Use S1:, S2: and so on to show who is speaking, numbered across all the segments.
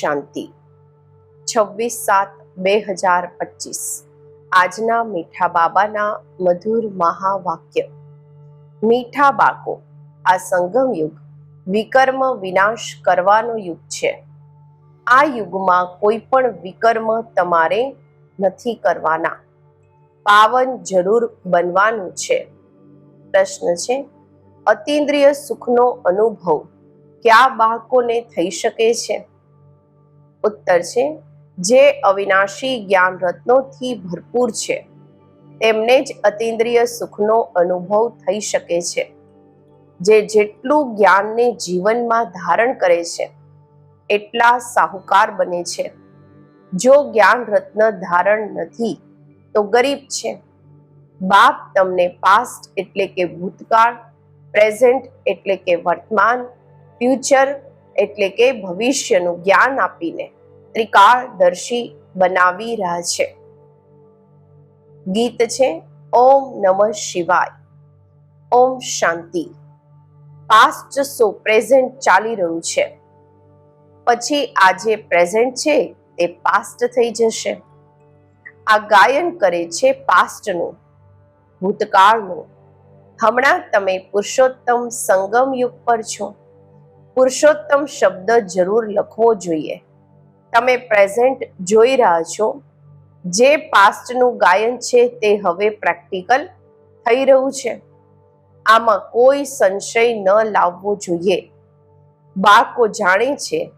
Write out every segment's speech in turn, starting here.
S1: શાંતિ. છવ્વીસ સાત બે હજાર પચીસ. આજના મીઠા બાબાના મધુર મહાવાક્ય. મીઠા બાકો આ સંગમ યુગ વિકર્મ વિનાશ કરવાનો યુગ છે. આ યુગમાં કોઈ પણ વિકર્મ તમારે નથી કરવાના. પાવન જરૂર બનવાનું છે. પ્રશ્ન છે, અતિન્દ્રિય સુખનો અનુભવ કયા બાળકોને થઈ શકે છે? ઉત્તર છે, જે અવિનાશી જ્ઞાન રત્નોથી ભરપૂર છે. તેમને જ અતિન્દ્રિય સુખનો અનુભવ થઈ શકે છે, જે જેટલું જ્ઞાનને જીવનમાં ધારણ કરે છે, એટલા સાહુકાર બને છે. જો જ્ઞાન રત્ન ધારણ નથી, તો ગરીબ છે. બાપ તમને પાસ્ટ એટલે કે ભૂતકાળ પ્રેઝન્ટ એટલે કે વર્તમાન ફ્યુચર એટલે કે ભવિષ્યનું જ્ઞાન આપીને ત્રિકાળદર્શી બનાવી રહ્યા છે. ગીત છે, ઓમ નમઃ શિવાય, ઓમ શાંતિ. પાસ્ટ સો પ્રેઝન્ટ ચાલી રહ્યું છે. પછી આ જે પ્રેઝન્ટ છે, તે પાસ્ટ થઈ જશે. આ ગાયન કરે છે પાસ્ટનું ભૂતકાળનું. હમણાં તમે પુરુષોત્તમ સંગમ યુગ પર છો. પુરુષોત્તમ શબ્દ જરૂર લખવો જોઈએ. તમે પ્રેઝન્ટ જોઈ રહ્યા છો. જે પાસ્ટનું ગાયન છે તે હવે પ્રેક્ટિકલ થઈ રહ્યું છે. આમાં કોઈ સંશય ન લાવવો જોઈએ. બાળકો જાણે છે,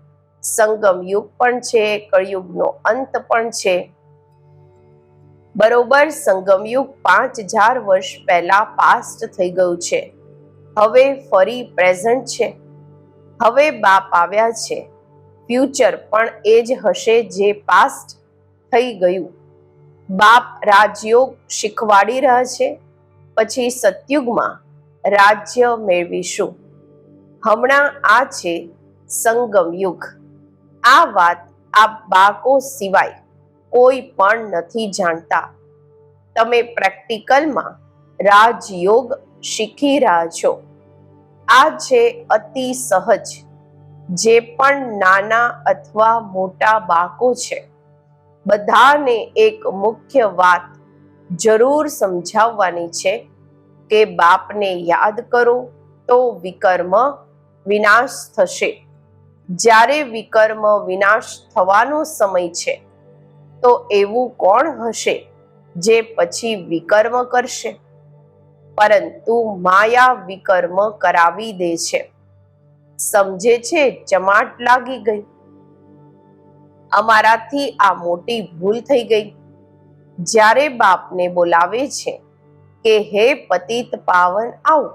S1: સંગમ યુગ પણ છે, કળયુગનો અંત પણ છે. બરોબર સંગમયુગ પાંચ હજાર વર્ષ પહેલા પાસ્ટ થઈ ગયું છે. હવે ફરી પ્રેઝન્ટ છે. હવે બાપ આવ્યા છે. ફ્યુચર પણ એ જ હશે જે પાસ્ટ થઈ ગયું. બાપ રાજયોગ શીખવાડી રહ્યા છે, પછી સતયુગમાં રાજ્ય મેળવીશું. હમણાં આ છે સંગમ યુગ. આ વાત આ બાકો સિવાય કોઈ પણ નથી જાણતા. તમે પ્રેક્ટિકલમાં રાજયોગ શીખી રહ્યા છો. આ છે અતિ સહજ જે પણ નાના અથવા મોટા બાકો છે, બધાને એક મુખ્ય વાત જરૂર સમજાવવાની છે કે બાપને યાદ કરો તો વિકર્મ વિનાશ થશે. જ્યારે વિકર્મ વિનાશ થવાનો સમય છે, તો એવું કોણ હશે જે પછી વિકર્મ કરશે? પરંતુ માયા વિકર્મ કરાવી દે છે. સમજે છે ચમાટ લાગી ગઈ. અમારાથી આ મોટી ભૂલ થઈ ગઈ. જ્યારે બાપને બોલાવે છે કે, હે પતિત પાવન, આવ.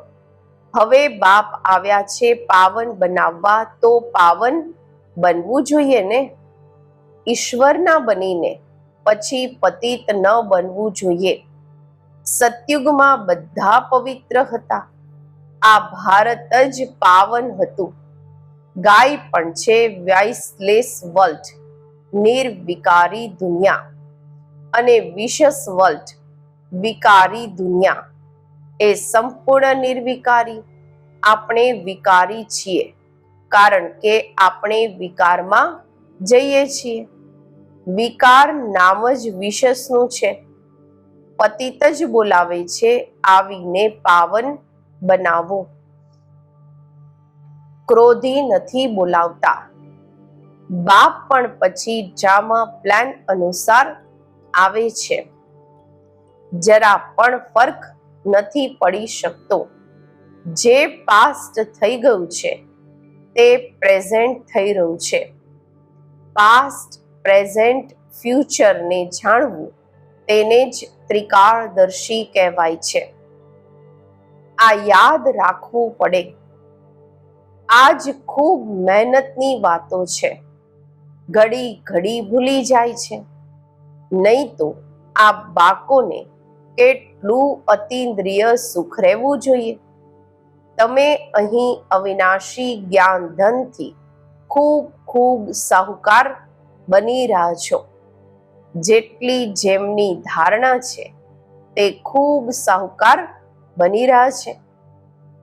S1: હવે બાપ આવ્યા છે પાવન બનાવવા, તો પાવન બનવું જોઈએ ને? ઈશ્વરના બનીને પછી પતિત ન બનવું જોઈએ. સત્યુગમાં બધા પવિત્ર હતા. આ ભારત જ પાવન હતું. ગાય પણ છે વાઇસલેસ વર્લ્ડ, નિર્વિકારી દુનિયા અને વિશસ વર્લ્ડ, વિકારી દુનિયા. એ સંપૂર્ણ નિર્વિકારી, આપણે વિકારી છીએ, કારણ કે આપણે વિકારમાં જઈએ છીએ. વિકાર નામ જ વિશેષનું છે. પતિત જ બોલાવે છે આવીને પાવન બનાવો. ક્રોધી નથી બોલાવતા. બાપ પણ પછી જામાં પ્લાન અનુસાર આવે છે. જરા પણ ફર્ક નથી પડી શકતો. જે પાસ્ટ થઈ ગયું છે, તે પ્રેઝન્ટ થઈ રહ્યું છે. પાસ્ટ પ્રેઝન્ટ ફ્યુચરને જાણવું, તેને જ ત્રિકાળદર્શી કહેવાય છે. આ યાદ રાખવું પડે. આજ ખૂબ મહેનતની વાતો છે. ઘડી ઘડી ભૂલી જાય છે. નહીં તો આ બાકોને કેટલું અતિન્દ્રિય સુખ રહેવું જોઈએ. તમે અહીં અવિનાશી જ્ઞાન ધનથી ખૂબ ખૂબ સાહુકાર બની રહ્યા છો. જેટલી જેમની ધારણા છે, તે ખૂબ સાહુકાર બની રહ્યા છે.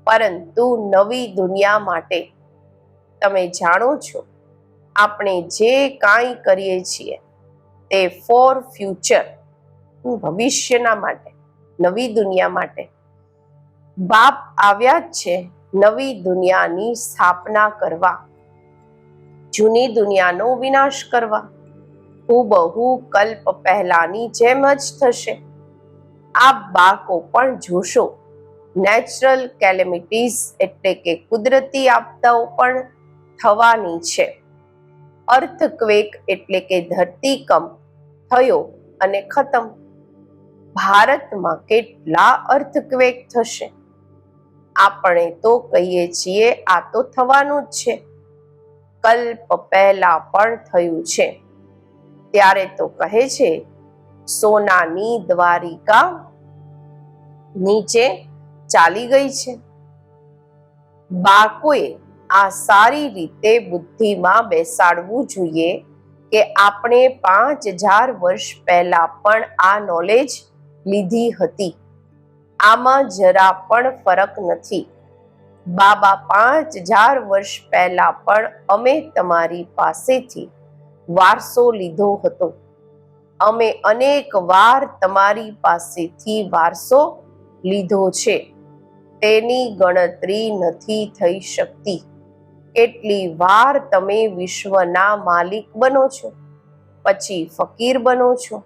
S1: પરંતુ નવી દુનિયા માટે તમે જાણો છો, આપણે જે કાંઈ કરીએ છીએ તે ફોર ફ્યુચર ભવિષ્યના માટે, નવી દુનિયા માટે. બાપ આવ્યા જ છે નવી દુનિયાની સ્થાપના કરવા, જૂની દુનિયાનો વિનાશ કરવા. હુબહુ કલ્પ પહેલાની જેમ જ થશે. આપ બાકો પણ જોશો નેચરલ કેલેમિટીઝ એટલે કે કુદરતી આપદાઓ પણ થવાની છે. અર્થક્વેક એટલે કે ધરતીકંપ થયો અને ખતમ. ભારતમાં કેટલા અર્થક્વેક થશે? આપણે તો કહીએ છીએ આ તો થવાનું જ છે. કલ્પ પહેલા પણ થયું છે. ત્યારે તો કહે છે, સોનાની દ્વારિકા નીચે ચાલી ગઈ છે. બાળકોએ આ સારી રીતે બુદ્ધિમાં બેસાડવું જોઈએ કે આપણે પાંચ હજાર વર્ષ પહેલા પણ આ નોલેજ લીધી હતી. આમાં જરા પણ ફરક નથી. બાબા પાંચ હજાર વર્ષ પહેલા પણ અમે તમારી પાસેથી વારસો લીધો હતો. અમે અનેક વાર તમારી પાસેથી વારસો લીધો છે. તેની ગણતરી નથી થઈ શકતી. કેટલી વાર તમે વિશ્વના માલિક બનો છો? પછી ફકીર બનો છો?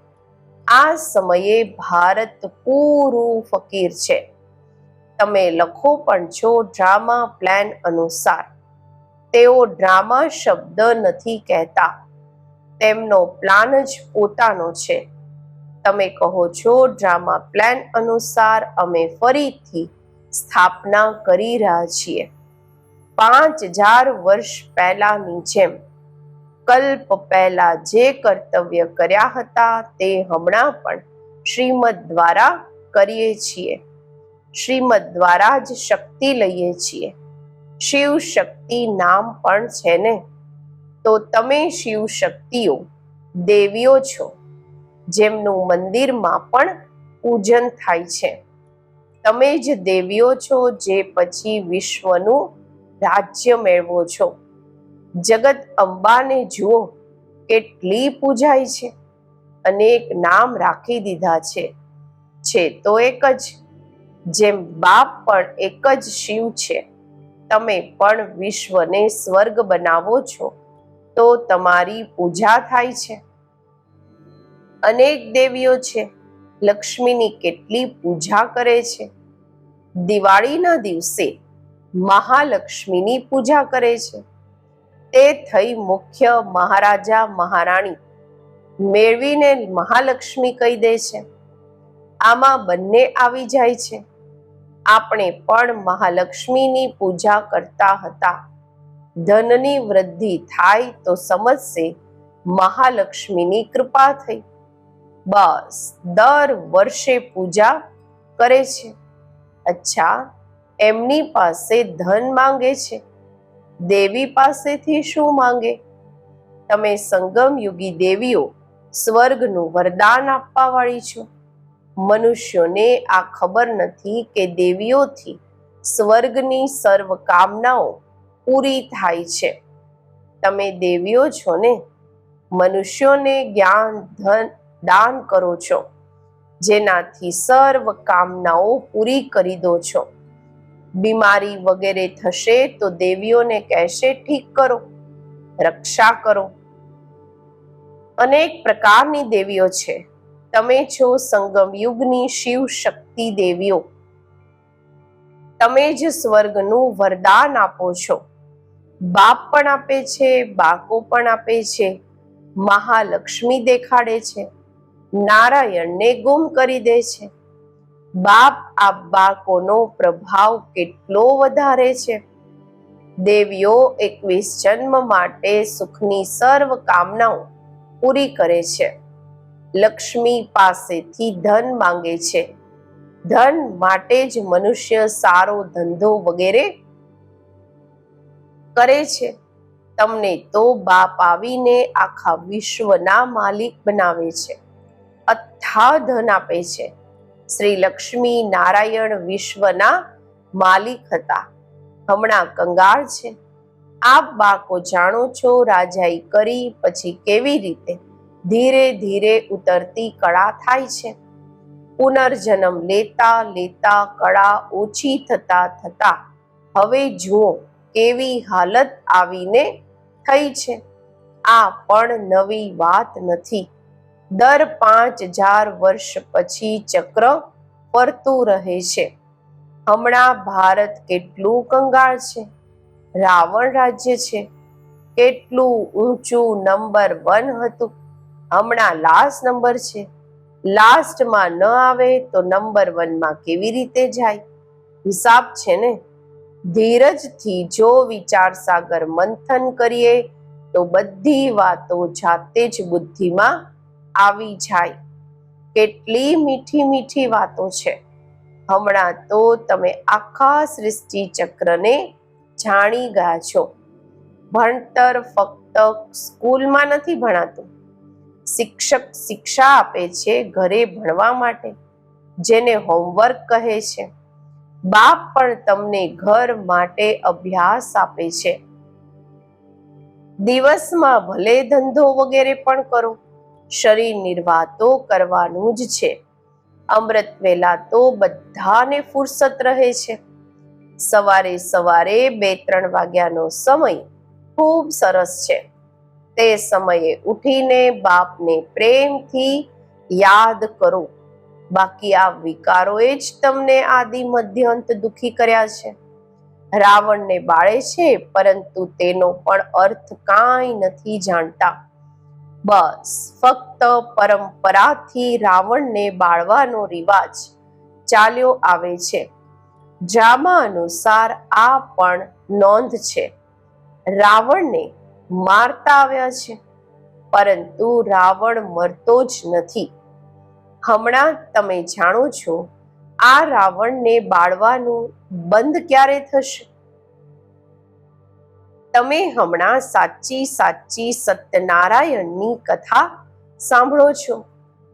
S1: આ સમયે ભારત પૂરું ફકીર છે. તમે લખો પણ છો ડ્રામા પ્લાન અનુસાર. તેઓ ડ્રામા શબ્દ નથી કહેતા. તેમનો પ્લાન જ પોતાનો છે. તમે કહો છો ડ્રામા પ્લાન અનુસાર અમે ફરીથી સ્થાપના કરી રહ્યા છીએ. પાંચ હજાર વર્ષ પહેલાની જેમ, કલ્પ પહેલા જે કર્તવ્ય કર્યા હતા તે હમણાં પણ શ્રીમદ દ્વારા કરીએ છીએ. શ્રીમદ દ્વારા જ શક્તિ લઈએ છીએ. શિવ શક્તિ નામ પણ છે ને? તો તમે શિવ શક્તિઓ દેવીઓ છો, જેમનું મંદિરમાં પણ પૂજન થાય છે. તમે જ દેવીઓ છો જે પછી વિશ્વનું રાજ્ય મેળવો છો. જગત અંબાને જુઓ, કેટલી પૂજાય છે. અનેક નામ રાખી દીધા છે. છે તો એક જ, જેમ બાપ પણ એક જ શિવ છે. તમે પણ વિશ્વને સ્વર્ગ બનાવો છો, તો તમારી પૂજા થાય છે. અનેક દેવીઓ છે લક્ષ્મીની કેટલી પૂજા કરે છે? દિવાળીના દિવસે મહાલક્ષ્મીની પૂજા કરે છે. તે થઈ મુખ્ય મહારાજા મહારાણી મેળવીને મહાલક્ષ્મી કહી દે છે. આમાં બંને આવી જાય છે. આપણે પણ મહાલક્ષ્મીની પૂજા કરતા હતા. ધનની વૃદ્ધિ થાય તો સમજશે મહાલક્ષ્મીની કૃપા થઈ. બસ, દર વર્ષે પૂજા કરે છે. અચ્છા, એમની પાસે ધન માંગે છે. દેવી પાસેથી શું માંગે? તમે સંગમ યુગી દેવીઓ સ્વર્ગનું વરદાન આપવા વાળી છો. મનુષ્યોને આ ખબર નથી કે દેવીઓથી સ્વર્ગની સર્વ કામનાઓ પૂરી થાય છે. તમે દેવીઓ છો ને? મનુષ્યોને જ્ઞાન, ધન દાન કરો છો. જેનાથી સર્વ કામનાઓ પૂરી કરી દો છો. બીમારી વગેરે થશે તો દેવીઓને કહેશે, ઠીક કરો, રક્ષા કરો. અનેક પ્રકારની દેવીઓ છે. તમે છો સંગમ યુગની શિવ શક્તિ દેવીઓ. તમે જ સ્વર્ગનું વરદાન આપો છો. બાપ પણ આપે છે બાકો પણ આપે છે. મહાલક્ષ્મી દેખાડે છે. નારાયણને ગુમ કરી દે છે. બાપ આ બાળકોનો પ્રભાવ કેટલો વધારે છે. દેવીઓ એકવીસ જન્મ માટે સુખની સર્વ કામનાઓ પૂરી કરે છે. લક્ષ્મી પાસેથી ધન માંગે છે. ધન માટે જ મનુષ્ય સારો ધંધો વગેરે કરે છે. તમને તો બાપ આવીને આખા વિશ્વના માલિક બનાવે છે. અથા ધન આપે છે. શ્રી લક્ષ્મી નારાયણ વિશ્વના માલિક હતા. હમણાં કંગાળ છે. આપ બાકો જાણો છો રાજાઈ કરી પછી કેવી રીતે ધીરે ધીરે ઉતરતી કળા થાય છે. પુનર્જન્મ લેતા લેતા કળા ઓછી થતા થતા હવે જુઓ કેવી હાલત આવીને થઈ છે. આ પણ નવી વાત નથી. દર પાંચ હજાર વર્ષ પછી ચક્ર ફરતું રહે છે. હમણાં ભારત કેટલું કંગાળ છે? રાવણ રાજ્ય છે. કેટલું ઊંચું નંબર વન હતું. હમણાં લાસ્ટ નંબર છે. લાસ્ટમાં ન આવે તો નંબર વનમાં કેવી રીતે જાય? હિસાબ છે ને? ધીરજથી જો વિચાર સાગર મંથન કરીએ તો બધી વાતો જાતે જ બુદ્ધિમાં આવી જાય. કેટલી મીઠી મીઠી વાતો છે. હમણાં તો તમે આખા સૃષ્ટિ ચક્રને જાણી ગયા છો. ભણતર ફક્ત સ્કૂલમાં નથી ભણાતું. શિક્ષક શિક્ષા આપે છે ઘરે ભણવા માટે, જેને હોમવર્ક કહે છે. બાપ પણ તમને ઘર માટે અભ્યાસ આપે છે. દિવસમાં ભલે ધંધો વગેરે પણ કરો. શરીર નિર્વાતો કરવાનું જ છે. અમૃત વેલા તો બધાને ફુરસત રહે છે. સવારે સવારે બે ત્રણ વાગ્યાનો સમય ખૂબ સરસ છે. તે સમયે ઉઠીને બાપને પ્રેમથી યાદ કરો. બાકી આ વિકારોએ જ તમને આદિ મધ્યંત દુખી કર્યા છે. રાવણને બાળે છે, પરંતુ તેનો પણ અર્થ કાંઈ નથી જાણતા. બસ. ફક્ત પરંપરાથી રાવણને બાળવાનો રિવાજ ચાલ્યો આવે છે. જામા અનુસાર આ પણ નોંધ છે. રાવણને મારતા આવ્યા છે. પરંતુ રાવણ મરતો જ નથી. હમણાં તમે જાણો છો, આ રાવણને બાળવાનું બંધ ક્યારે થશે? તમે હમણાં સાચી સાચી સત્યનારાયણની કથા સાંભળો છો.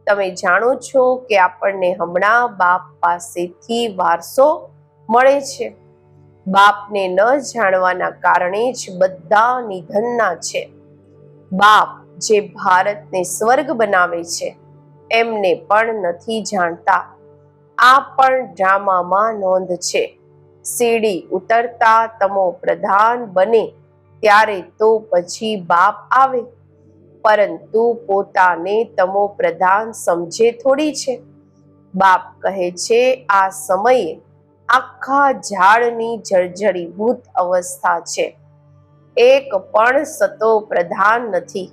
S1: તમે જાણો છો કે આપણને હમણાં બાપ પાસેથી વારસો મળે છે. બાપને ન જાણવાના કારણે જ બધા નિધનના છે. બાપ જે ભારતને સ્વર્ગ બનાવે છે, એમને પણ નથી જાણતા. આ પણ ડ્રામામાં નોંધ છે. સીડી ઉતરતા તમો પ્રધાન બને ત્યારે તો પછી બાપ આવે. પરંતુ પોતાને તમો પ્રધાન સમજે થોડી છે. બાપ કહે છે, આ સમયે આખા ઝાડની જર્જરીભૂત અવસ્થા છે. એક પણ સતો પ્રધાન નથી.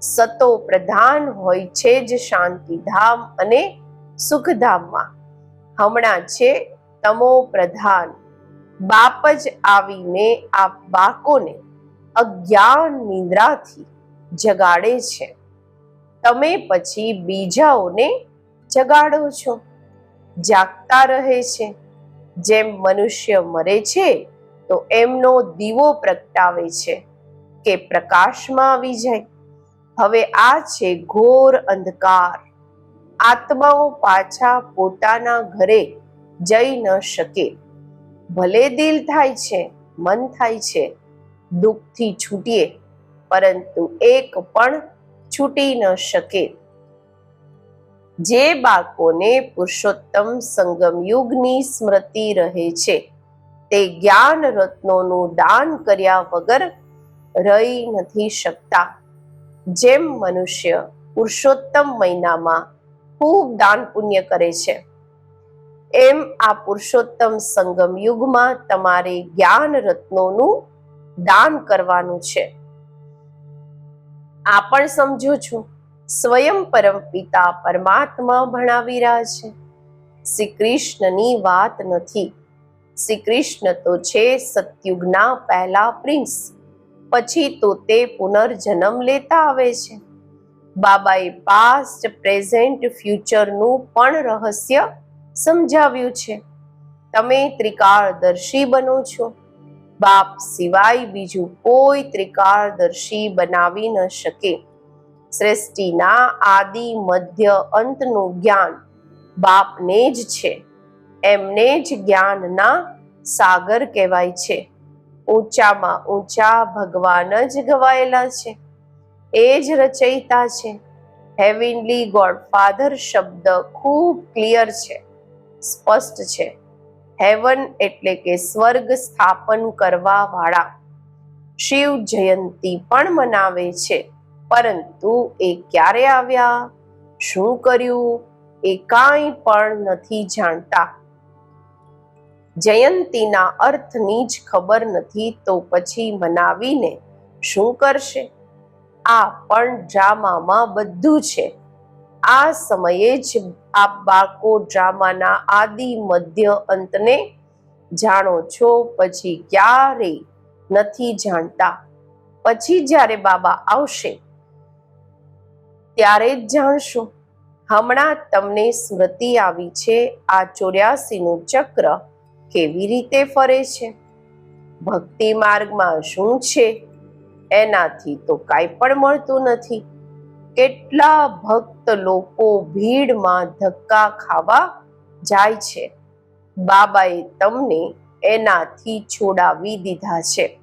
S1: સતો પ્રધાન હોય છે જ શાંતિધામ અને સુખધામમાં. હમણાં છે તમો પ્રધાન. બાપ જ આવીને આ બાકોને અજ્ઞાન નિંદ્રાથી જગાડે છે. તમે પછી બીજાઓને જગાડો છો. જાગતા રહે છે. જેમ મનુષ્ય મરે છે, તો એમનો દીવો પ્રગટાવે છે કે પ્રકાશમાં આવી જાય. હવે આ છે ઘોર અંધકાર. આત્માઓ પાછા પોતાના ઘરે જઈ ન શકે. ભલે દિલ થાય છે, મન થાય છે દુઃખથી છૂટીએ, પરંતુ એક પણ છૂટી ન શકે. જે બાળકોને પુરુષોત્તમ સંગમ યુગની સ્મૃતિ રહે છે, તે જ્ઞાન રત્નોનું દાન કર્યા વગર રહી નથી શકતા. જેમ મનુષ્ય પુરુષોત્તમ મહિનામાં ખૂબ દાન પુણ્ય કરે છે, એમ આ પુરુષોત્તમ સંગમ યુગમાં તમારે જ્ઞાન રત્નોનું દાન કરવાનું છે. આ પણ સમજો છું. સ્વયં પરમ પિતા પરમાત્મા ભણાવી રહ્યા છે. શ્રી કૃષ્ણની વાત નથી. શ્રી કૃષ્ણ તો છે સતયુગના પહેલા પ્રિન્સ. પછી તો તે પુનર્જન્મ લેતા આવે છે. બાબાએ પાસ્ટ પ્રેઝન્ટ ફ્યુચરનું પણ રહસ્ય સમજાવ્યું છે. તમે ત્રિકાળદર્શી બનો છો. બાપ સિવાય બીજું કોઈ ત્રિકાળદર્શી બનાવી ન શકે. સૃષ્ટિના આદિ મધ્ય અંતનું જ્ઞાન બાપને જ છે. એમને જ જ્ઞાનના સાગર કહેવાય છે. ઊંચામાં ઊંચા ભગવાન જ ગવાયેલા છે. એ જ રચયિતા છે. હેવિનલી ગોડ ફાધર શબ્દ ખૂબ ક્લિયર છે. સ્પષ્ટ છે. હેવન એટલે કે સ્વર્ગ સ્થાપન કરવા વાળા શિવ જયંતી પણ મનાવે છે. પરંતુ એ ક્યારે આવ્યા? શું કર્યું? એ કાંઈ પણ નથી જાણતા. જયંતીના અર્થની જ ખબર નથી તો પછી મનાવીને શું કરશે? આ પણ ડ્રામામાં બધું છે. આ સમયે જ આપ બાળકો ડ્રામાના આદિ, મધ્ય અંતને જાણો છો, પછી ક્યારે નથી જાણતા? પછી જ્યારે બાબા આવશે, ત્યારે જ જાણશો. હમણાં તમને સ્મૃતિ આવી છે, આ ચોર્યાસીનું ચક્ર કેવી રીતે ફરે છે? ભક્તિ માર્ગમાં શું છે? એનાથી તો કાંઈ પણ મળતું નથી. કેટલા ભક્ત લોકો ભીડમાં ધક્કા ખાવા જાય છે? બાબાએ તમને એનાથી છોડાવી દીધા છે.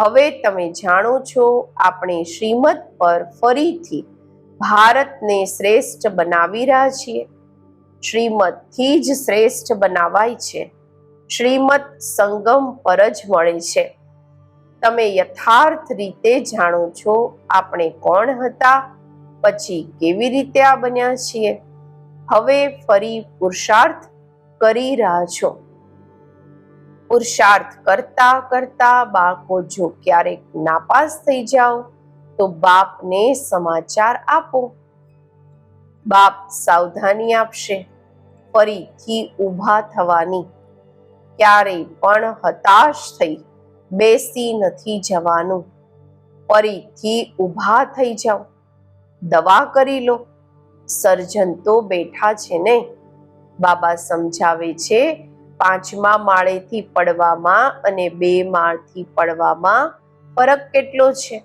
S1: હવે તમે જાણો છો, આપણે શ્રીમદ પર ફરીથી ભારતને શ્રેષ્ઠ બનાવી રહ્યા છીએ. શ્રીમદથી જ શ્રેષ્ઠ બનાવાય છે. શ્રીમદ સંગમ પર જ મળે છે. તમે યથાર્થ રીતે જાણો છો, આપણે કોણ હતા? પછી કેવી રીતે આ બન્યા છીએ? હવે ફરી પુરુષાર્થ કરી રહ્યા છો. પુરુષાર્થ કરતા કરતા બાળકો જો ક્યારેક નાપાસ થઈ જાઓ, તો બાપને સમાચાર આપો. બાપ સાવધાની આપશે. ફરીથી ઊભા થવાની. ક્યારેય પણ હતાશ થઈ બેસી નથી જવાનું. ફરીથી ઊભા થઈ જાઓ. દવા કરી લો. સર્જન તો બેઠા છે ને. બાબા સમજાવે છે, પાંચમા માળેથી પડવામાં અને બે માળથી પડવામાં ફરક કેટલો છે?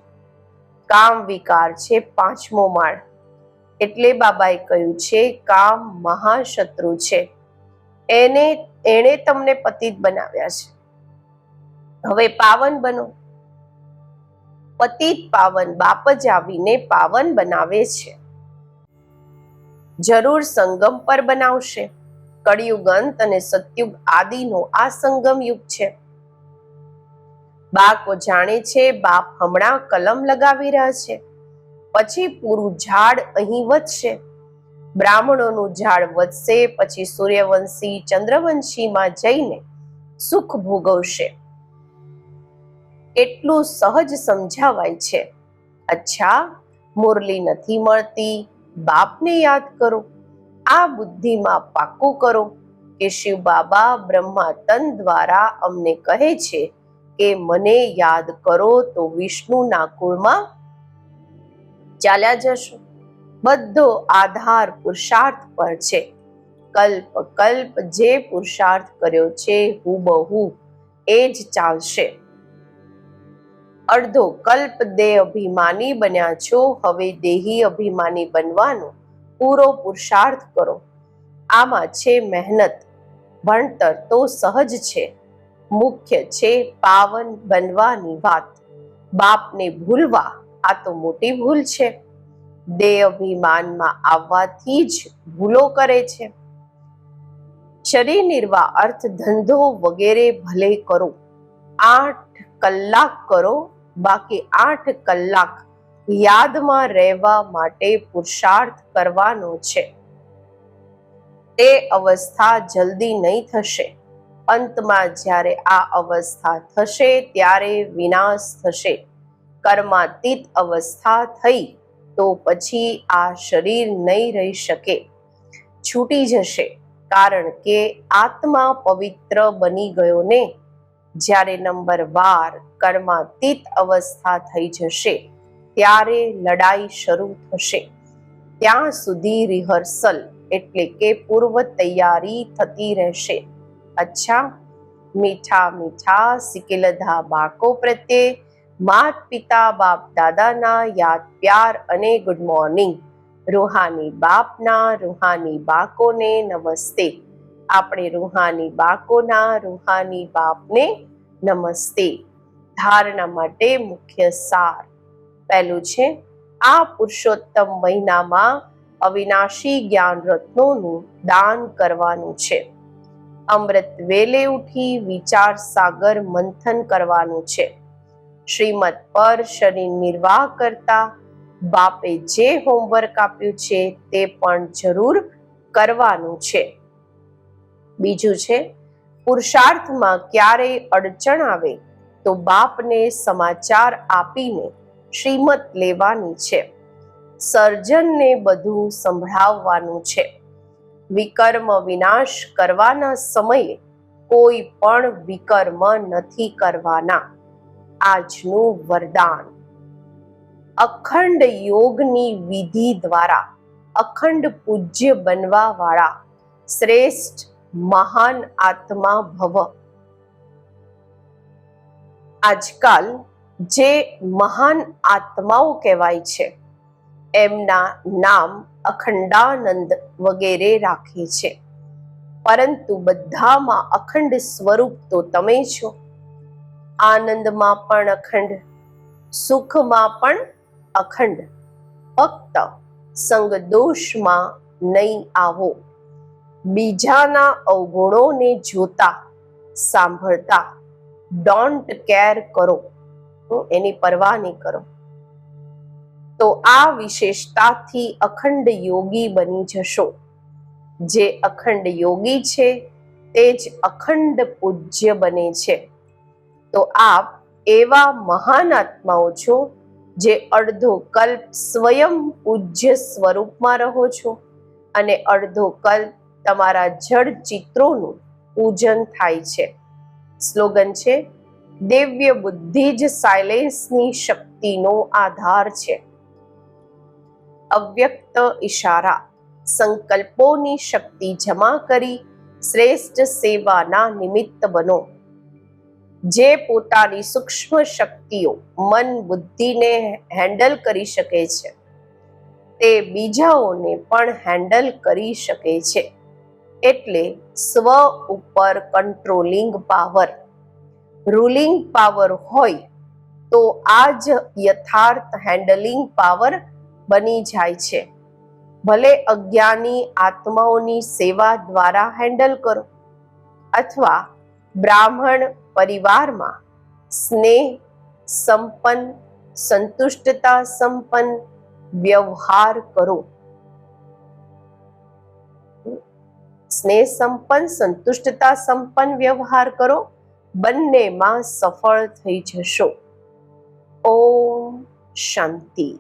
S1: કામ વિકાર છે પાંચમો માળ. એટલે બાબાએ કહ્યું છે, કામ મહાશત્રુ છે. એને, એણે તમને પતિત બનાવ્યા છે. હવે પાવન બનો. પતિત પાવન, બાપ જ આવીને પાવન બનાવે છે. જરૂર સંગમ પર બનાવશે. કળિયુગ અંત અને સતયુગ આદિનો આ સંગમ યુગ છે. બાકો જાણે છે બાપ હમણાં કલમ લગાવી રહ્યા છે. પછી પૂરું ઝાડ અહીં વધશે. બ્રાહ્મણોનું ઝાડ વધશે, પછી સૂર્યવંશી ચંદ્રવંશીમાં જઈને સુખ ભોગવશે. એટલું સહજ સમજાવાય છે. અચ્છા, મુરલી નથી મળતી. બાપને યાદ કરો. આ બુદ્ધિમાં પાકું કરો કે શિવ બાબા બ્રહ્મા તન દ્વારા અમને કહે છે કે મને યાદ કરો તો વિષ્ણુના કુળમાં ચાલ્યા જશો. બધો આધાર પુરુષાર્થ પર છે. કલ્પ કલ્પ જે પુરુષાર્થ કર્યો છે, હુબહુ એ જ ચાલશે. અડધો કલ્પ દેહ અભિમાની બન્યા છો, હવે દેહી અભિમાની બનવાનો પૂરો પુરુષાર્થ કરો. આમાં છે મહેનત, ભણતર તો સહજ છે. મુખ્ય છે પાવન બનવાની વાત. બાપને ભૂલવા, આ તો મોટી ભૂલ છે. દેહ અભિમાનમાં આવવાથી જ ભૂલો કરે છે. શરીર નિર્વાહ અર્થ ધંધો વગેરે ભલે કરો, આઠ કલાક કરો બાકી આઠ કલાક યાદમાં રહેવા માટે પુરુષાર્થ કરવાનો છે. તે અવસ્થા જલ્દી નહીં થશે. અંતમાં જ્યારે આ અવસ્થા થશે ત્યારે વિનાશ થશે. કર્માતીત અવસ્થા થઈ તો પછી આ શરીર નહીં રહી શકે. છૂટી જશે કારણ કે આત્મા પવિત્ર બની ગયો ને જ્યારે નંબર બાર કર્માતીત અવસ્થા થઈ જશે, ત્યારે લડાઈ શરૂ થશે. ત્યાં સુધી રિહર્સલ એટલે કે પૂર્વ તૈયારી થતી રહેશે. અચ્છા, મીઠા મીઠા સિકેલધા બાળકો પ્રત્યે માત પિતા બાપ દાદાના યાદ પ્યાર અને ગુડ મોર્નિંગ રૂહાની બાપના રૂહાની બાકોને નમસ્તે. આપણે રૂહાની બાકોના, રૂહાની બાપને નમસ્તે. ધારણા માટે મુખ્ય સાર પહેલું છે, આ પુરુષોત્તમ મહિનામાં અવિનાશી જ્ઞાન રત્નોનું દાન કરવાનું છે. અમૃત વેલે ઉઠી વિચાર સાગર મંથન કરવાનું છે. શ્રીમદ પર શરીર નિર્વાહ કરતા બાપે જે હોમવર્ક આપ્યું છે તે પણ જરૂર કરવાનું છે. બીજું છે, પુરુષાર્થમાં ક્યારેય અડચણ આવે તો બાપને સમાચાર આપીને શ્રીમત લેવાની છે. સર્જનને બધું સંભળાવવાનું છે. વિકર્મ વિનાશ કરવાના સમયે કોઈ પણ વિકર્મ નથી કરવાના. આજનું વરદાન. અખંડ યોગની વિધિ દ્વારા અખંડ પૂજ્ય બનવા વાળા શ્રેષ્ઠ મહાન આત્મા ભવ. આજકાલ જે મહાન આત્માઓ કહેવાય છે, એમના નામ અખંડાનંદ વગેરે રાખે છે. પરંતુ બધામાં અખંડ સ્વરૂપ તો તમે છો. આનંદમાં પણ અખંડ, સુખમાં પણ અખંડ. ફક્ત સંગ દોષમાં નહીં આવો. બીજાના અવગુણોને જોતા, સાંભળતા ડોન્ટ કેર. કરો એની પરવા નહીં કરો. તો આ વિશેષતાથી અખંડ યોગી બની જશો. જે અખંડ યોગી છે, તે જ અખંડ પૂજ્ય બને છે. તો આપ એવા મહાન આત્માઓ છો, જે અડધો કલ્પ સ્વયં પૂજ્ય સ્વરૂપમાં રહો છો અને અડધો કલ્પ તમારા જડ ચિત્રોનું પૂજન થાય છે. સ્લોગન છે, દિવ્ય બુદ્ધિ જ સાયલેન્સની શક્તિનો આધાર છે. અવ્યક્ત ઈશારા, સંકલ્પોની શક્તિ જમા કરી શ્રેષ્ઠ સેવાના નિમિત્ત બનો. જે પોતાની સૂક્ષ્મ શક્તિઓ મન બુદ્ધિને હેન્ડલ કરી શકે છે, તે બીજાઓને પણ હેન્ડલ કરી શકે છે. એટલે સ્વ ઉપર કંટ્રોલિંગ પાવર રૂલિંગ પાવર હોય તો આ જ યથાર્થ હેન્ડલિંગ પાવર બની જાય છે. ભલે અજ્ઞાની આત્માઓની સેવા દ્વારા હેન્ડલ કરો અથવા બ્રાહ્મણ પરિવારમાં સ્નેહ, સંપન્ન, સંતુષ્ટતા સંપન્ન વ્યવહાર કરો. સ્નેહ સંપન્ન સંતુષ્ટતા સંપન્ન વ્યવહાર કરો બંનેમાં સફળ થઈ જશો. ઓમ શાંતિ.